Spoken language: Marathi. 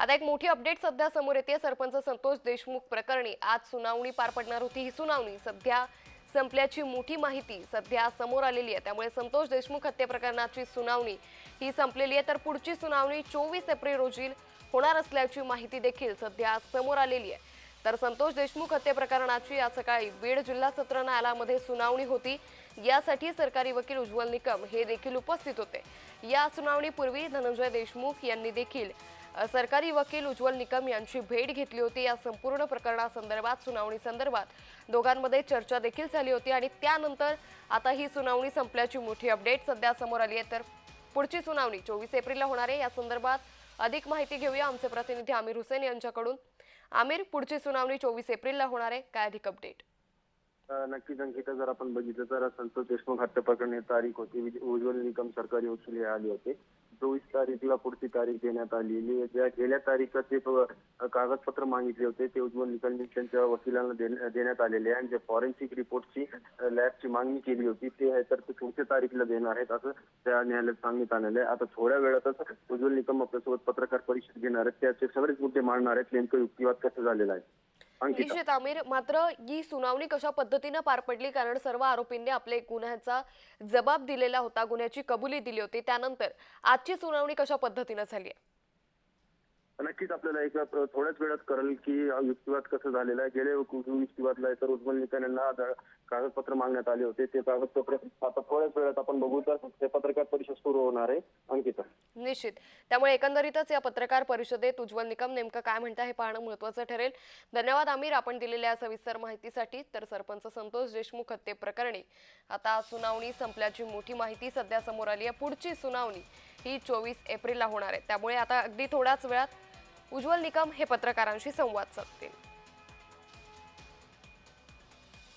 आता एक मोठी अपडेट सध्या समोर येते. सरपंच संतोष देशमुख प्रकरणी आज सुनावणी पार पडणार होती. ही सुनावणी सध्या संपल्याची मोठी माहिती सध्या समोर आलेली आहे. त्यामुळे संतोष देशमुख हत्या प्रकरणाची सुनावणी ही संपलेली आहे. तर पुढची सुनावणी चोवीस एप्रिल रोजी होणार असल्याची माहिती देखील सध्या समोर आलेली आहे. तर संतोष देशमुख हत्या प्रकरणाची आज सकाळी बीड जिल्हा सत्र न्यायालयामध्ये सुनावणी होती. यासाठी सरकारी वकील उज्ज्वल निकम हे देखील उपस्थित होते. या सुनावणीपूर्वी धनंजय देशमुख यांनी देखील सरकारी वकील उज्ज्वल निकम यांची भेट घेतली होती या संपूर्ण प्रकरणासंदर्भात सुनावणी संदर्भात. दोघांमध्ये चर्चा देखील झाली होती आणि त्यानंतर आता ही सुनावणी संपल्याची मोठी अपडेट सध्या समोर आली आहे. तर पुढची सुनावणी चोवीस एप्रिलला होणार आहे. या संदर्भात अधिक माहिती घेऊया आमचे प्रतिनिधी आमिर हुसेन यांच्याकडून. आमिर पुढची सुनावणी चोवीस एप्रिलला होणार आहे. काय अधिक अपडेट? नक्कीच अंकिता जर आपण बघितलं तर संतोष देशमुख हत्या प्रकरणी तारीख होती. उज्ज्वल निकम सरकारी वकील हे होती. होते चोवीस तारीखला पुढची तारीख देण्यात आलेली ज्या गेल्या तारीखात जे कागदपत्र मागितले होते ते उज्ज्वल निकम त्यांच्या वकिलांना देण्यात आलेले आहे. आणि जे फॉरेन्सिक रिपोर्टची लॅबची मागणी केली होती ते आहे तर ते पुढच्या तारीखला देणार आहेत असं त्या न्यायालयात सांगण्यात आलेलं आहे. आता थोड्या वेळातच उज्ज्वल निकम आपल्यासोबत पत्रकार परिषद घेणार आहेत. त्याचे सगळेच मुद्दे मांडणार आहेत. नेमकं युक्तिवाद कसं झालेला आहे? निश्चित. आमिर मात्र ही सुनावणी कशा पद्धतीनं पार पडली? कारण सर्व आरोपींनी आपले गुन्ह्याचा जबाब दिलेला होता गुन्ह्याची कबुली दिली होती. त्यानंतर आजची सुनावणी कशा पद्धतीनं झाली आहे? नक्कीच आपल्याला एक थोड्याच वेळात कळेल की युक्तिवाद कसं झालेला आहे. गेल्या युक्तिवादला आहे तर उज्ज्वल निकम यांना कागदपत्र मागण्यात आले होते. ते कागदपत्र आता थोड्याच वेळात आपण बघू तर ते पत्रकार परिषद सुरू होणार आहे. अंकिता. निश्चित. त्यामुळे एकंदरीतच या पत्रकार परिषदेत उज्ज्वल निकम नेमकं काय म्हणता हे पाहणं महत्वाचं ठरेल. धन्यवाद आमिर आपण दिलेल्या सविस्तर माहितीसाठी. तर सरपंच संतोष देशमुख हत्ये प्रकरणी आता सुनावणी संपल्याची मोठी माहिती सध्या समोर आली आहे. पुढची सुनावणी ही चोवीस एप्रिलला होणार आहे. त्यामुळे आता अगदी थोड्याच वेळात उज्ज्वल निकम हे पत्रकारांशी संवाद साधतील.